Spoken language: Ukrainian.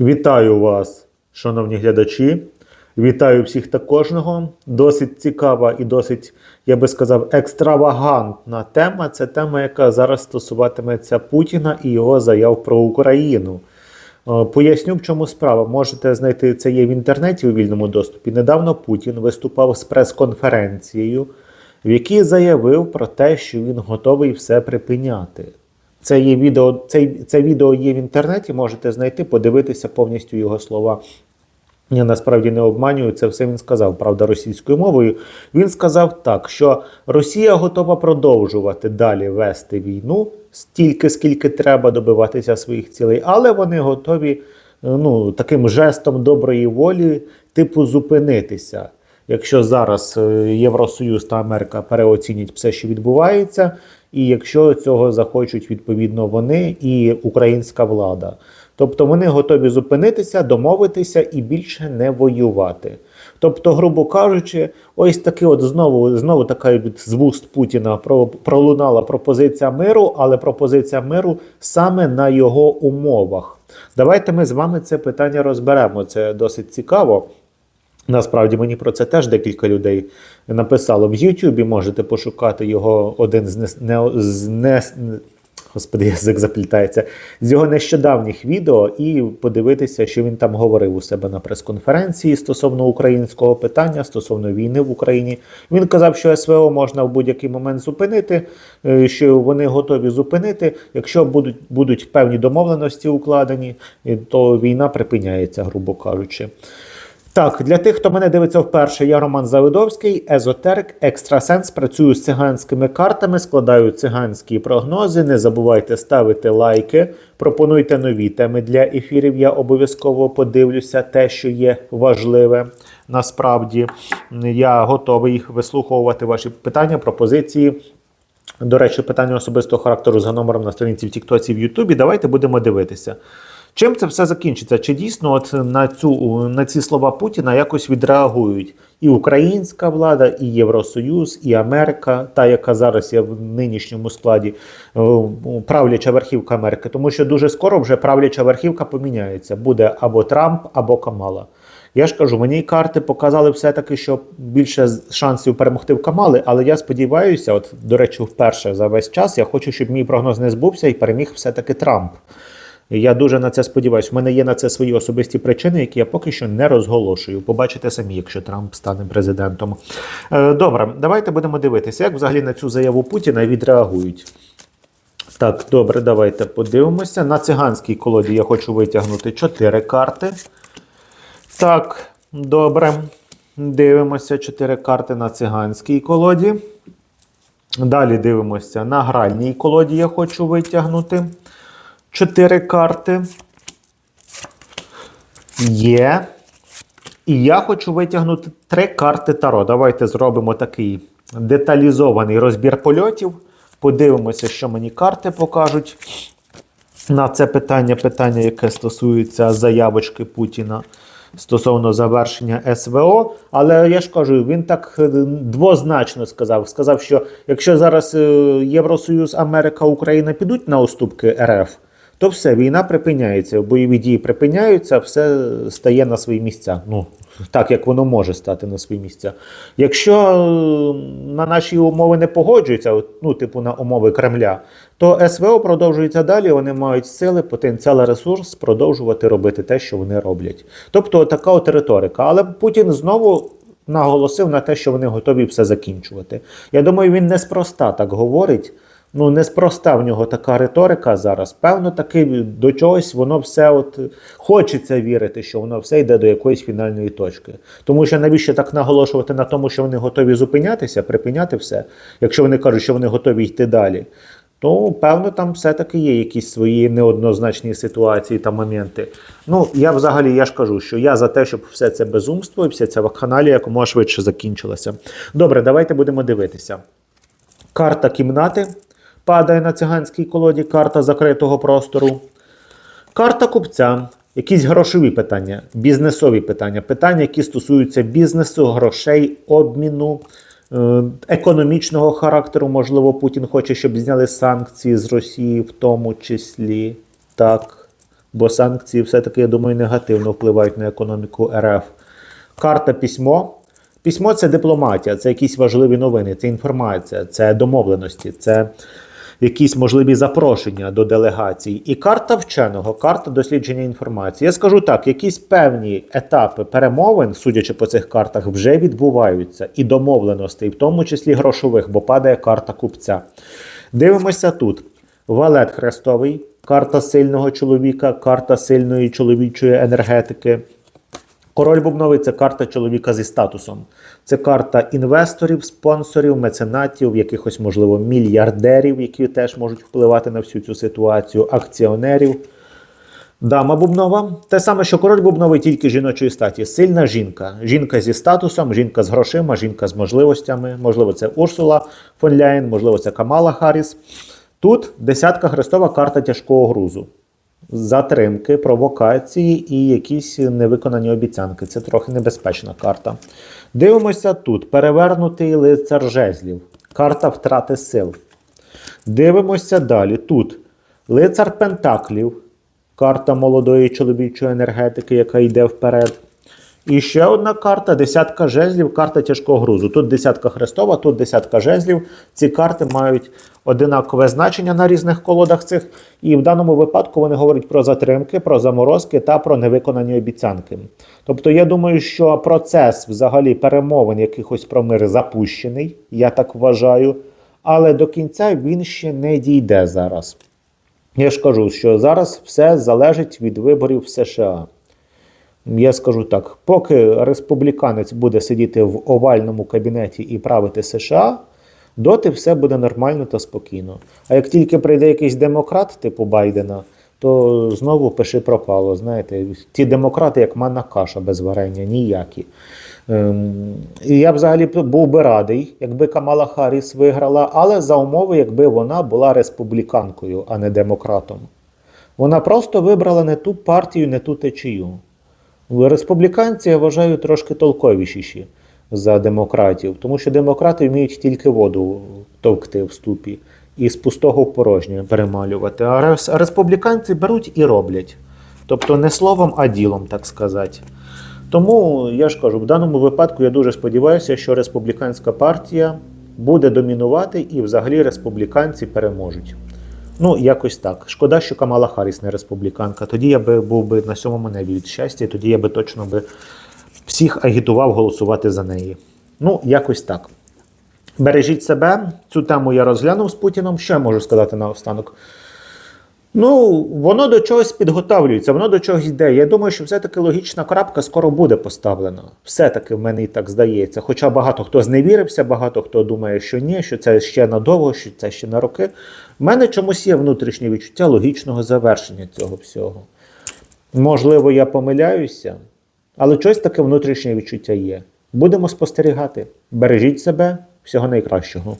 Вітаю вас, шановні глядачі. Вітаю всіх та кожного. Досить цікава і досить, я би сказав, екстравагантна тема. Це тема, яка зараз стосуватиметься Путіна і його заяв про Україну. Е, Поясню, в чому справа. Можете знайти це є в інтернеті у вільному доступі. Недавно Путін виступав з прес-конференцією, в якій заявив про те, що він готовий все припиняти. Це є відео, це, це відео є в інтернеті, можете знайти, подивитися повністю його слова. Я насправді не обманюю, це все він сказав, правда, російською мовою. Він сказав так, що Росія готова продовжувати далі вести війну стільки, скільки треба добиватися своїх цілей, але вони готові е, ну, таким жестом доброї волі, типу, зупинитися. Якщо зараз е, Євросоюз та Америка переоцінять все, що відбувається, і якщо цього захочуть відповідно вони і українська влада. Тобто вони готові зупинитися, домовитися і більше не воювати. Тобто, грубо кажучи, ось таки, от знову знову така від з вуст Путіна про, пролунала пропозиція миру, але пропозиція миру саме на його умовах. Давайте ми з вами це питання розберемо. Це досить цікаво. Насправді мені про це теж декілька людей написало. В Ютубі можете пошукати його один з не, з не, Господи, язик заплітається з його нещодавніх відео і подивитися, що він там говорив у себе на прес-конференції стосовно українського питання, стосовно війни в Україні. Він казав, що СВО можна в будь-який момент зупинити, е, що вони готові зупинити. Якщо будуть будуть певні домовленості укладені, е, то війна припиняється, грубо кажучи. Так, для тих, хто мене дивиться вперше, я Роман Завидовський, езотерик, екстрасенс. Працюю з циганськими картами, складаю циганські прогнози. Не забувайте ставити лайки, пропонуйте нові теми для ефірів. Я обов'язково подивлюся те, що є важливе. Насправді я готовий вислуховувати ваші питання, пропозиції. До речі, питання особистого характеру за номером на сторінці в Тіктоці в Ютубі. Давайте будемо дивитися. Чим це все закінчиться? Чи дійсно от на цю на ці слова Путіна якось відреагують і українська влада, і Євросоюз, і Америка, та яка зараз є в нинішньому складі е, правляча верхівка Америки, тому що дуже скоро вже правляча верхівка поміняється. Буде або Трамп, або Камала. Я ж кажу, мені карти показали все-таки, що більше шансів перемогти в Камали, але я сподіваюся, от до речі, вперше за весь час я хочу, щоб мій прогноз не збувся і переміг все-таки Трамп. Я дуже на це сподіваюся. У мене є на це свої особисті причини, які я поки що не розголошую. Побачите самі, якщо Трамп стане президентом. Е, Добре, давайте будемо дивитися, як взагалі на цю заяву Путіна відреагують. Так, добре, давайте подивимося. На циганській колоді я хочу витягнути 4 карти. Так, добре. Дивимося 4 карти на циганській колоді. Далі дивимося на гральній колоді, я хочу витягнути. Чотири карти. Є. І я хочу витягнути три карти Таро. Давайте зробимо такий деталізований розбір польотів. Подивимося, що мені карти покажуть. На це питання, питання, яке стосується заявочки Путіна стосовно завершення СВО. Але я ж кажу, він так е, двозначно сказав. Сказав, що якщо зараз е, Євросоюз, Америка, Україна підуть на уступки РФ то все, війна припиняється, бойові дії припиняються, все стає на свої місця. Ну, так як воно може стати на свої місця. Якщо на наші умови не погоджуються, ну, типу на умови Кремля, то СВО продовжується далі, вони мають сили, потенціал, ресурс продовжувати робити те, що вони роблять. Тобто така от риторика. Але Путін знову. Наголосив на те, що вони готові все закінчувати. Я думаю, він неспроста так говорить. Ну, неспроста в нього така риторика зараз. Певно, таки до чогось воно все от хочеться вірити, що воно все йде до якоїсь фінальної точки. Тому що навіщо так наголошувати на тому, що вони готові зупинятися, припиняти все, якщо вони кажуть, що вони готові йти далі. То, певно, там все-таки є якісь свої неоднозначні ситуації та моменти. Ну, я взагалі я ж кажу, що я за те, щоб все це безумство і вся ця вакханалія якомога швидше закінчилася. Добре, давайте будемо дивитися. Карта кімнати. Падає на циганській колоді карта закритого простору. Карта купця. Якісь грошові питання, бізнесові питання, питання, які стосуються бізнесу, грошей, обміну, е економічного характеру. Можливо, Путін хоче, щоб зняли санкції з Росії, в тому числі. Так. бо санкції все-таки, я думаю, негативно впливають на економіку РФ. Карта письмо. Письмо це дипломатія, це якісь важливі новини, це інформація, це домовленості, це якісь можливі запрошення до делегацій. І карта вченого, карта дослідження інформації. Я скажу так: якісь певні етапи перемовин, судячи по цих картах, вже відбуваються, і домовленостей, в тому числі грошових, бо падає карта купця. Дивимося тут. Валет Хрестовий, карта сильного чоловіка, карта сильної чоловічої енергетики. Король Бубновий це карта чоловіка зі статусом. Це карта інвесторів, спонсорів, меценатів, якихось, можливо, мільярдерів, які теж можуть впливати на всю цю ситуацію, акціонерів. Дама Бубнова те саме, що король Бубновий, тільки жіночої статі. Сильна жінка. Жінка зі статусом, жінка з грошима, жінка з можливостями. Можливо, це Урсула фон Ляєн, можливо, це Камала Харріс. Тут десятка хрестова карта тяжкого грузу. Затримки, провокації і якісь невиконані обіцянки. Це трохи небезпечна карта. Дивимося тут: перевернутий лицар жезлів, карта втрати сил. Дивимося далі. Тут лицар Пентаклів, карта молодої чоловічої енергетики, яка йде вперед. І ще одна карта десятка жезлів, карта тяжкого грузу. Тут десятка хрестова, тут десятка жезлів. Ці карти мають одинакове значення на різних колодах цих. І в даному випадку вони говорять про затримки, про заморозки та про невиконані обіцянки. Тобто, я думаю, що процес взагалі перемовин якихось про мир запущений, я так вважаю, але до кінця він ще не дійде зараз. Я ж кажу, що зараз все залежить від виборів в США. Я скажу так: поки республіканець буде сидіти в овальному кабінеті і правити США, доти все буде нормально та спокійно. А як тільки прийде якийсь демократ, типу Байдена, то знову пиши пропало. Знаєте, ті демократи, як манна каша без варення, ніякі. Ем, і я б взагалі був би радий, якби Камала Харріс виграла, але за умови, якби вона була республіканкою, а не демократом. Вона просто вибрала не ту партію, не ту течію. Республіканці, я вважаю, трошки толковіші за демократів, тому що демократи вміють тільки воду товкти в ступі і з пустого в порожнє перемалювати. А республіканці беруть і роблять. Тобто не словом, а ділом, так сказати. Тому я ж кажу, в даному випадку я дуже сподіваюся, що республіканська партія буде домінувати і взагалі республіканці переможуть. Ну, якось так. Шкода, що Камала Харріс не республіканка. Тоді я би був би на сьомому небі від щастя, тоді я би точно би всіх агітував голосувати за неї. Ну, якось так. Бережіть себе. Цю тему я розглянув з Путіном. Що я можу сказати наостанок? Ну, воно до чогось підготовлюється, воно до чогось йде. Я думаю, що все-таки логічна крапка скоро буде поставлена. Все-таки в мене і так здається. Хоча багато хто зневірився, багато хто думає, що ні, що це ще надовго, що це ще на роки. В мене чомусь є внутрішнє відчуття логічного завершення цього всього. Можливо, я помиляюся, але щось таке внутрішнє відчуття є. Будемо спостерігати. Бережіть себе, всього найкращого.